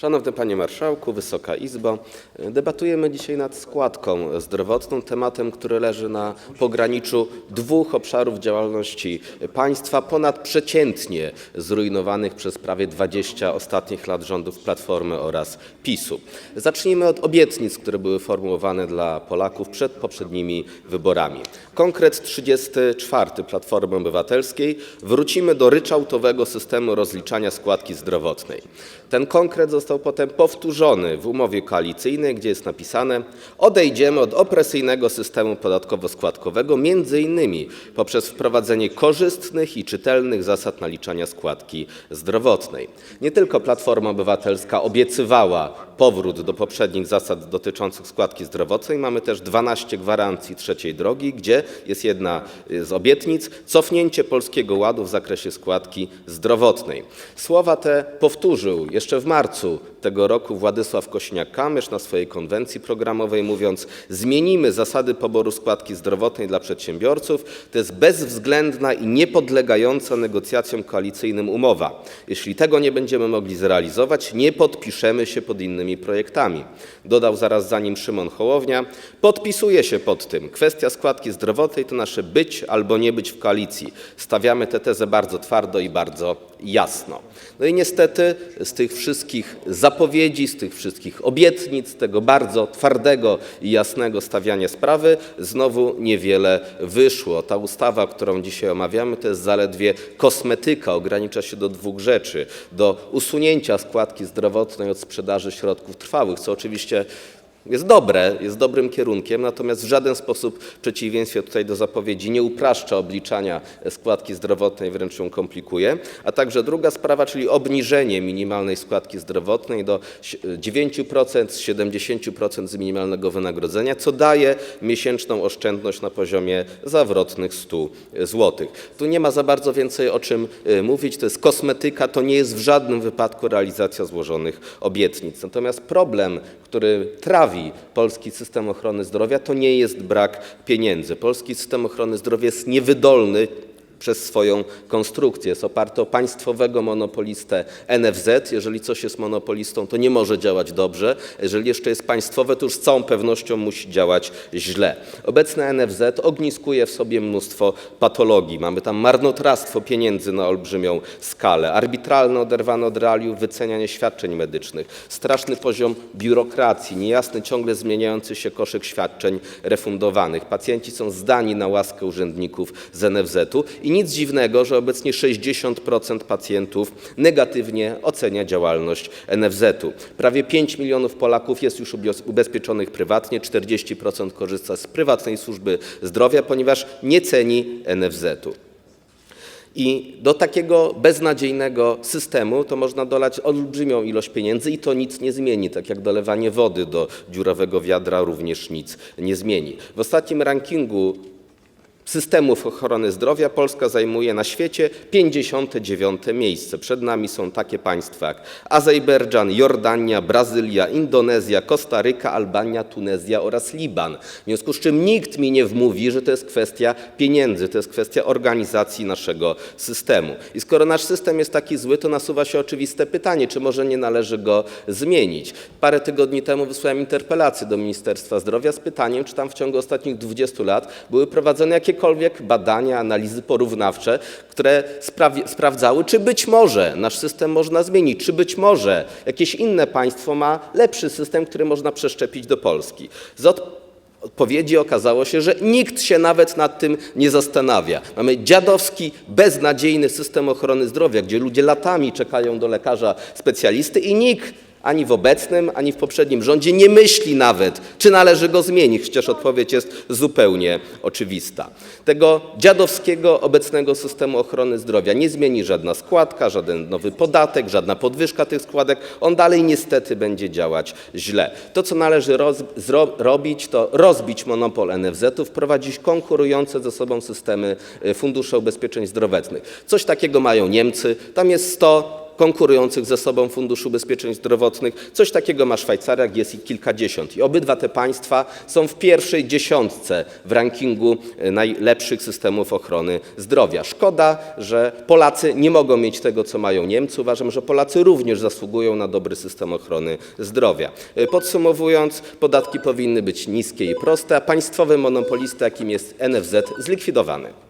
Szanowny Panie Marszałku, Wysoka Izbo, debatujemy dzisiaj nad składką zdrowotną, tematem, który leży na pograniczu dwóch obszarów działalności państwa, ponadprzeciętnie zrujnowanych przez prawie 20 ostatnich lat rządów Platformy oraz PiSu. Zacznijmy od obietnic, które były formułowane dla Polaków przed poprzednimi wyborami. Konkret 34 Platformy Obywatelskiej. Wrócimy do ryczałtowego systemu rozliczania składki zdrowotnej. Ten konkret został potem powtórzony w umowie koalicyjnej, gdzie jest napisane: Odejdziemy od opresyjnego systemu podatkowo-składkowego, między innymi poprzez wprowadzenie korzystnych i czytelnych zasad naliczania składki zdrowotnej. Nie tylko Platforma Obywatelska obiecywała powrót do poprzednich zasad dotyczących składki zdrowotnej, mamy też 12 gwarancji trzeciej drogi, gdzie jest jedna z obietnic cofnięcie Polskiego Ładu w zakresie składki zdrowotnej. Słowa te powtórzył jeszcze w marcu tego roku Władysław Kosiniak-Kamysz na swojej konwencji programowej, mówiąc: Zmienimy zasady poboru składki zdrowotnej dla przedsiębiorców. To jest bezwzględna i niepodlegająca negocjacjom koalicyjnym umowa. Jeśli tego nie będziemy mogli zrealizować, nie podpiszemy się pod innymi projektami. Dodał zaraz za nim Szymon Hołownia: Podpisuję się pod tym. Kwestia składki zdrowotnej to nasze być albo nie być w koalicji. Stawiamy tę tezę bardzo twardo i bardzo jasno. No i niestety z tych wszystkich zapowiedzi, z tych wszystkich obietnic, tego bardzo twardego i jasnego stawiania sprawy znowu niewiele wyszło. Ta ustawa, którą dzisiaj omawiamy, to jest zaledwie kosmetyka, ogranicza się do dwóch rzeczy: do usunięcia składki zdrowotnej od sprzedaży środków trwałych, co oczywiście jest dobre, jest dobrym kierunkiem, natomiast w żaden sposób, w przeciwieństwie tutaj do zapowiedzi, nie upraszcza obliczania składki zdrowotnej, wręcz ją komplikuje. A także druga sprawa, czyli obniżenie minimalnej składki zdrowotnej do 9% z 70% z minimalnego wynagrodzenia, co daje miesięczną oszczędność na poziomie zawrotnych 100 zł. Tu nie ma za bardzo więcej o czym y, mówić, to jest kosmetyka, to nie jest w żadnym wypadku realizacja złożonych obietnic. Natomiast problem, który trawi polski system ochrony zdrowia, to nie jest brak pieniędzy. Polski system ochrony zdrowia jest niewydolny przez swoją konstrukcję. Jest oparty o państwowego monopolistę NFZ. Jeżeli coś jest monopolistą, to nie może działać dobrze. Jeżeli jeszcze jest państwowe, to już z całą pewnością musi działać źle. Obecne NFZ ogniskuje w sobie mnóstwo patologii. Mamy tam marnotrawstwo pieniędzy na olbrzymią skalę, arbitralne oderwane od realiów wycenianie świadczeń medycznych, straszny poziom biurokracji, niejasny, ciągle zmieniający się koszyk świadczeń refundowanych. Pacjenci są zdani na łaskę urzędników z NFZ-u i nic dziwnego, że obecnie 60% pacjentów negatywnie ocenia działalność NFZ-u. Prawie 5 milionów Polaków jest już ubezpieczonych prywatnie, 40% korzysta z prywatnej służby zdrowia, ponieważ nie ceni NFZ-u. I do takiego beznadziejnego systemu to można dolać olbrzymią ilość pieniędzy i to nic nie zmieni, tak jak dolewanie wody do dziurawego wiadra również nic nie zmieni. W ostatnim rankingu systemów ochrony zdrowia Polska zajmuje na świecie 59 miejsce. Przed nami są takie państwa jak Azerbejdżan, Jordania, Brazylia, Indonezja, Kostaryka, Albania, Tunezja oraz Liban. W związku z czym nikt mi nie wmówi, że to jest kwestia pieniędzy, to jest kwestia organizacji naszego systemu. I skoro nasz system jest taki zły, to nasuwa się oczywiste pytanie, czy może nie należy go zmienić. Parę tygodni temu wysłałem interpelację do Ministerstwa Zdrowia z pytaniem, czy tam w ciągu ostatnich 20 lat były prowadzone jakiekolwiek badania, analizy porównawcze, które sprawdzały, czy być może nasz system można zmienić, czy być może jakieś inne państwo ma lepszy system, który można przeszczepić do Polski. Z od- odpowiedzi okazało się, że nikt się nawet nad tym nie zastanawia. Mamy dziadowski, beznadziejny system ochrony zdrowia, gdzie ludzie latami czekają do lekarza specjalisty i nikt ani w obecnym, ani w poprzednim rządzie nie myśli nawet, czy należy go zmienić, chociaż odpowiedź jest zupełnie oczywista. Tego dziadowskiego obecnego systemu ochrony zdrowia nie zmieni żadna składka, żaden nowy podatek, żadna podwyżka tych składek. On dalej niestety będzie działać źle. To, co należy robić, to rozbić monopol NFZ-u, wprowadzić konkurujące ze sobą systemy y, fundusze ubezpieczeń zdrowotnych. Coś takiego mają Niemcy. Tam jest 100 konkurujących ze sobą funduszy ubezpieczeń zdrowotnych. Coś takiego ma Szwajcaria, jest ich kilkadziesiąt. I obydwa te państwa są w pierwszej dziesiątce w rankingu e, najlepszych systemów ochrony zdrowia. Szkoda, że Polacy nie mogą mieć tego, co mają Niemcy. Uważam, że Polacy również zasługują na dobry system ochrony zdrowia. E, Podsumowując, podatki powinny być niskie i proste, a państwowy monopolista, jakim jest NFZ, zlikwidowany.